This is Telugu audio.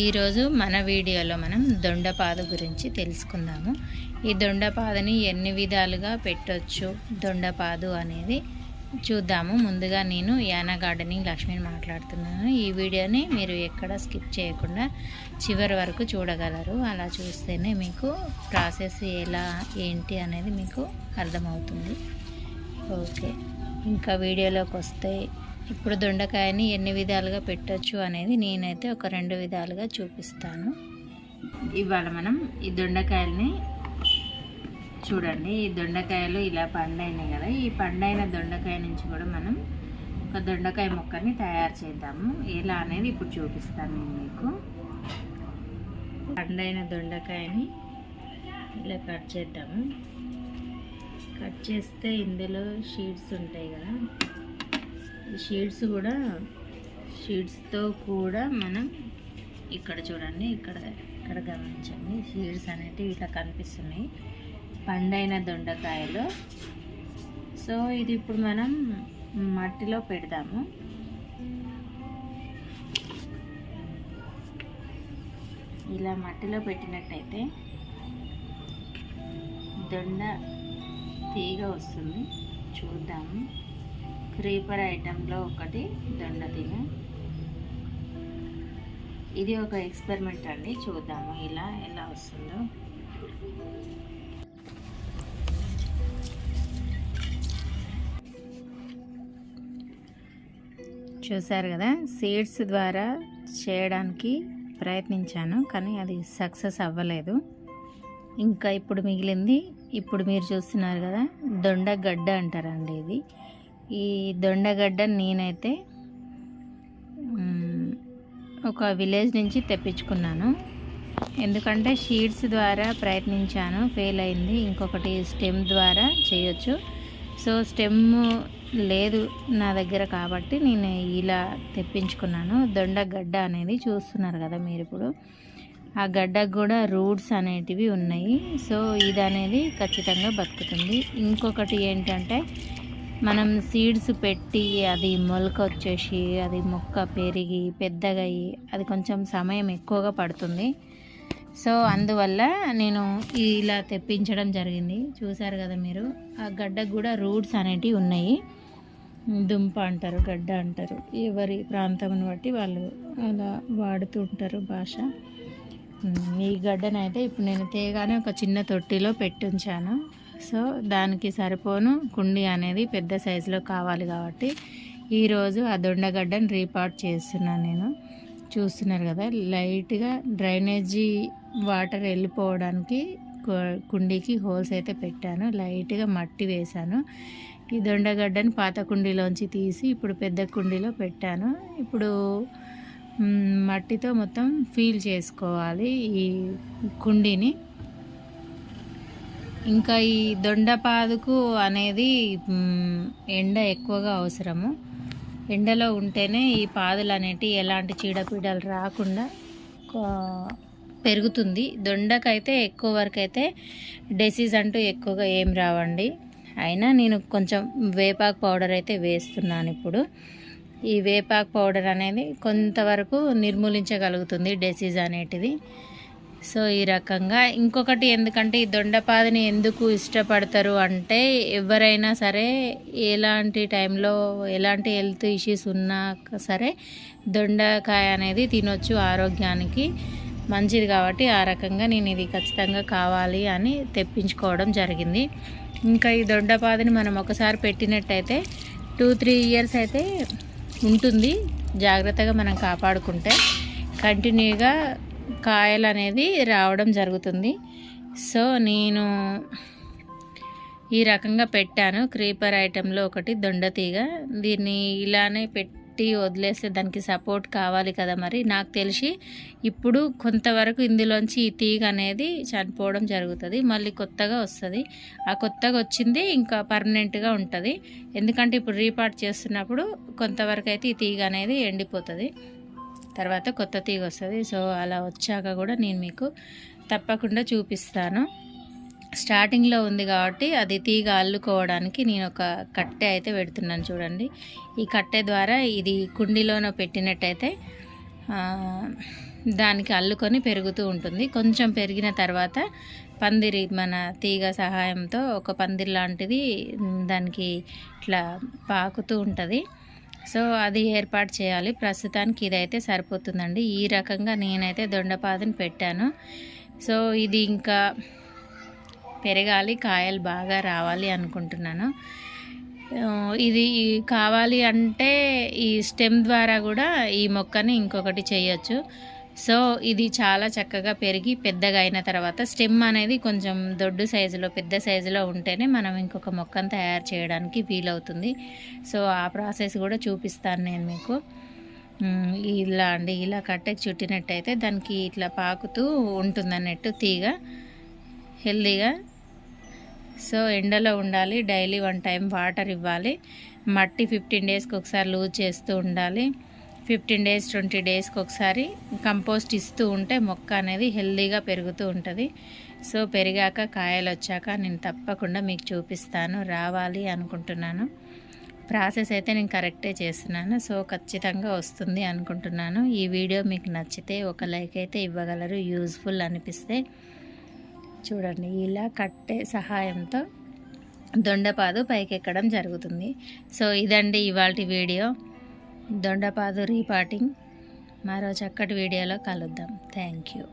ఈరోజు మన వీడియోలో మనం దొండపాదు గురించి తెలుసుకుందాము. ఈ దొండపాదని ఎన్ని విధాలుగా పెట్టొచ్చు? దొండపాదు అనేది చూద్దాము. ముందుగా నేను యానా గార్డెనింగ్ లక్ష్మిని మాట్లాడుతున్నాను. ఈ వీడియోని మీరు ఎక్కడ స్కిప్ చేయకుండా చివరి వరకు చూడగలరు. అలా చూస్తేనే మీకు ప్రాసెస్ ఎలా ఏంటి అనేది మీకు అర్థమవుతుంది. ఓకే. ఇంకా వీడియోలోకి వస్తే ఇప్పుడు దొండకాయని ఎన్ని విధాలుగా పెట్టొచ్చు అనేది నేనైతే ఒక రెండు విధాలుగా చూపిస్తాను. ఇవాళ మనం ఈ దొండకాయల్ని చూడండి ఈ దొండకాయలు ఇలా పండైనాయి కదా ఈ పండైన దొండకాయ నుంచి కూడా మనం ఒక దొండకాయ మొక్కని తయారు చేద్దాము. ఎలా అనేది ఇప్పుడు చూపిస్తాను నేను మీకు. పండైన దొండకాయని ఇలా కట్ చేద్దాము. కట్ చేస్తే ఇందులో షీడ్స్ ఉంటాయి కదా షీడ్స్ కూడా షీడ్స్తో కూడా మనం ఇక్కడ చూడండి ఇక్కడ ఇక్కడ గమనించండి. షీడ్స్ అనేటివి ఇట్లా కనిపిస్తున్నాయి. పండైన దొండకాయలు. సో ఇది ఇప్పుడు మనం మట్టిలో పెడదాము. ఇలా మట్టిలో పెట్టినట్టయితే దొండ తీగ వస్తుంది. చూద్దాము. క్రీపర్ ఐటెంలో ఒకటి దొండ తీగ ఇది ఒక ఎక్స్పెరిమెంట్ అండి చూద్దాము ఇలా ఎలా వస్తుందో. చూసారు కదా సీడ్స్ ద్వారా చేయడానికి ప్రయత్నించాను కానీ అది సక్సెస్ అవ్వలేదు. ఇంకా ఇప్పుడు మిగిలింది ఇప్పుడు మీరు చూస్తున్నారు కదా దొండ గడ్డ అంటారండి ఇది. ఈ దొండగడ్డ నేనైతే ఒక విలేజ్ నుంచి తెప్పించుకున్నాను. ఎందుకంటే షీడ్స్ ద్వారా ప్రయత్నించాను ఫెయిల్ అయింది. ఇంకొకటి స్టెమ్ ద్వారా చేయొచ్చు. సో స్టెమ్ లేదు నా దగ్గర కాబట్టి నేను ఇలా తెప్పించుకున్నాను. దొండగడ్డ అనేది చూస్తున్నారు కదా మీరు ఇప్పుడు. ఆ గడ్డకు కూడా రూట్స్ అనేటివి ఉన్నాయి. సో ఇది అనేది ఖచ్చితంగా బతుకుతుంది. ఇంకొకటి ఏంటంటే మనం సీడ్స్ పెట్టి అది మొలక వచ్చేసి అది మొక్క పెరిగి పెద్దగా అయ్యి అది కొంచెం సమయం ఎక్కువగా పడుతుంది. సో అందువల్ల నేను ఇలా తెప్పించడం జరిగింది. చూసారు కదా మీరు? ఆ గడ్డకు కూడా రూట్స్ అనేటివి ఉన్నాయి. దుంప అంటారు గడ్డ అంటారు. ఎవరి ప్రాంతంను బట్టి వాళ్ళు అలా వాడుతుంటారు భాష. ఈ గడ్డనైతే ఇప్పుడు నేను తేగానే ఒక చిన్న తొట్టిలో పెట్టుంచాను సో దానికి సరిపోను కుండి అనేది పెద్ద సైజులో కావాలి కాబట్టి ఈరోజు ఆ దొండగడ్డను రీపాట్ చేస్తున్నాను నేను. చూస్తున్నారు కదా లైట్గా డ్రైనేజీ వాటర్ వెళ్ళిపోవడానికి కు- కుండీకి హోల్స్ అయితే పెట్టాను. లైట్గా మట్టి వేశాను. ఈ దొండగడ్డని పాత కుండీలోంచి తీసి ఇప్పుడు పెద్ద కుండీలో పెట్టాను. ఇప్పుడు మట్టితో మొత్తం ఫీల్ చేసుకోవాలి ఈ కుండీని. ఇంకా ఈ దొండపాదుకు అనేది ఎండ ఎక్కువగా అవసరము. ఎండలో ఉంటేనే ఈ పాదులు అనేటివి ఎలాంటి చీడపీడలు రాకుండా పెరుగుతుంది. దొండకైతే ఎక్కువ వరకు అయితే డెసీజ్ అంటూ ఎక్కువగా ఏం రావండి. అయినా నేను కొంచెం వేపాకు పౌడర్ అయితే వేస్తున్నాను ఇప్పుడు. ఈ వేపాకు పౌడర్ అనేది కొంతవరకు నిర్మూలించగలుగుతుంది డెసీజ్ అనేటిది. సో ఈ రకంగా ఇంకొకటి ఎందుకంటే ఈ దొండపాదని ఎందుకు ఇష్టపడతారు అంటే ఎవరైనా సరే ఎలాంటి టైంలో ఎలాంటి హెల్త్ ఇష్యూస్ ఉన్నా సరే దొండకాయ అనేది తినొచ్చు ఆరోగ్యానికి మంచిది కాబట్టి ఆ రకంగా నేను ఇది ఖచ్చితంగా కావాలి అని తెప్పించుకోవడం జరిగింది. ఇంకా ఈ దొండపాదని మనం ఒకసారి పెట్టినట్టయితే టూ త్రీ ఇయర్స్ అయితే ఉంటుంది. జాగ్రత్తగా మనం కాపాడుకుంటే కంటిన్యూగా కాయలు అనేది రావడం జరుగుతుంది. సో నేను ఈ రకంగా పెట్టాను. క్రీపర్ ఐటెంలో ఒకటి దొండతీగ దీన్ని ఇలానే పెట్టి వదిలేస్తే దానికి సపోర్ట్ కావాలి కదా మరి. నాకు తెలిసి ఇప్పుడు కొంతవరకు ఇందులోంచి ఈ తీగ అనేది చనిపోవడం జరుగుతుంది. మళ్ళీ కొత్తగా వస్తుంది. ఆ కొత్తగా వచ్చింది ఇంకా పర్మనెంట్గా ఉంటుంది. ఎందుకంటే ఇప్పుడు రీపార్ట్ చేస్తున్నప్పుడు కొంతవరకు అయితే ఈ తీగ అనేది ఎండిపోతుంది. తర్వాత కొత్త తీగ వస్తుంది. సో అలా వచ్చాక కూడా నేను మీకు తప్పకుండా చూపిస్తాను. స్టార్టింగ్లో ఉంది కాబట్టి అది తీగ అల్లుకోవడానికి నేను ఒక కట్టె అయితే పెడుతున్నాను చూడండి. ఈ కట్టె ద్వారా ఇది కుండీలోనో పెట్టినట్టయితే దానికి అల్లుకొని పెరుగుతూ ఉంటుంది. కొంచెం పెరిగిన తర్వాత పందిరి మన తీగ సహాయంతో ఒక పందిరి లాంటిది దానికి ఇట్లా పాకుతూ ఉంటుంది. సో అది ఏర్పాటు చేయాలి. ప్రస్తుతానికి ఇదైతే సరిపోతుందండి. ఈ రకంగా నేనైతే దొండపాదని పెట్టాను. సో ఇది ఇంకా పెరగాలి కాయలు బాగా రావాలి అనుకుంటున్నాను. ఇది కావాలి అంటే ఈ స్టెమ్ ద్వారా కూడా ఈ మొక్కని ఇంకొకటి చేయొచ్చు. సో ఇది చాలా చక్కగా పెరిగి పెద్దగా అయిన తర్వాత స్టెమ్ అనేది కొంచెం దొడ్డు సైజులో పెద్ద సైజులో ఉంటేనే మనం ఇంకొక మొక్కను తయారు చేయడానికి వీలవుతుంది. సో ఆ ప్రాసెస్ కూడా చూపిస్తాను నేను మీకు. ఇలా అండి ఇలా కట్టెకి చుట్టినట్టయితే దానికి ఇట్లా పాకుతూ ఉంటుంది అన్నట్టు తీగ హెల్దీగా. సో ఎండలో ఉండాలి డైలీ వన్ టైం వాటర్ ఇవ్వాలి. మట్టి ఫిఫ్టీన్ డేస్కి ఒకసారి లూజ్ చేస్తూ ఉండాలి. ఫిఫ్టీన్ డేస్ ట్వంటీ డేస్కి ఒకసారి కంపోస్ట్ ఇస్తూ ఉంటే మొక్క అనేది హెల్దీగా పెరుగుతూ ఉంటుంది. సో పెరిగాక కాయలు వచ్చాక నేను తప్పకుండా మీకు చూపిస్తాను రావాలి అనుకుంటున్నాను. ప్రాసెస్ అయితే నేను కరెక్టే చేస్తున్నాను. సో ఖచ్చితంగా వస్తుంది అనుకుంటున్నాను. ఈ వీడియో మీకు నచ్చితే ఒక లైక్ అయితే ఇవ్వగలరు. యూజ్ఫుల్ అనిపిస్తే చూడండి ఇలా కట్టే సహాయంతో దొండపాదు పైకెక్కడం జరుగుతుంది. సో ఇదండి ఇవాళ వీడియో. దొండపాదు రీపాటింగ్ మరో చక్కటి వీడియోలో కలుద్దాం. Thank you.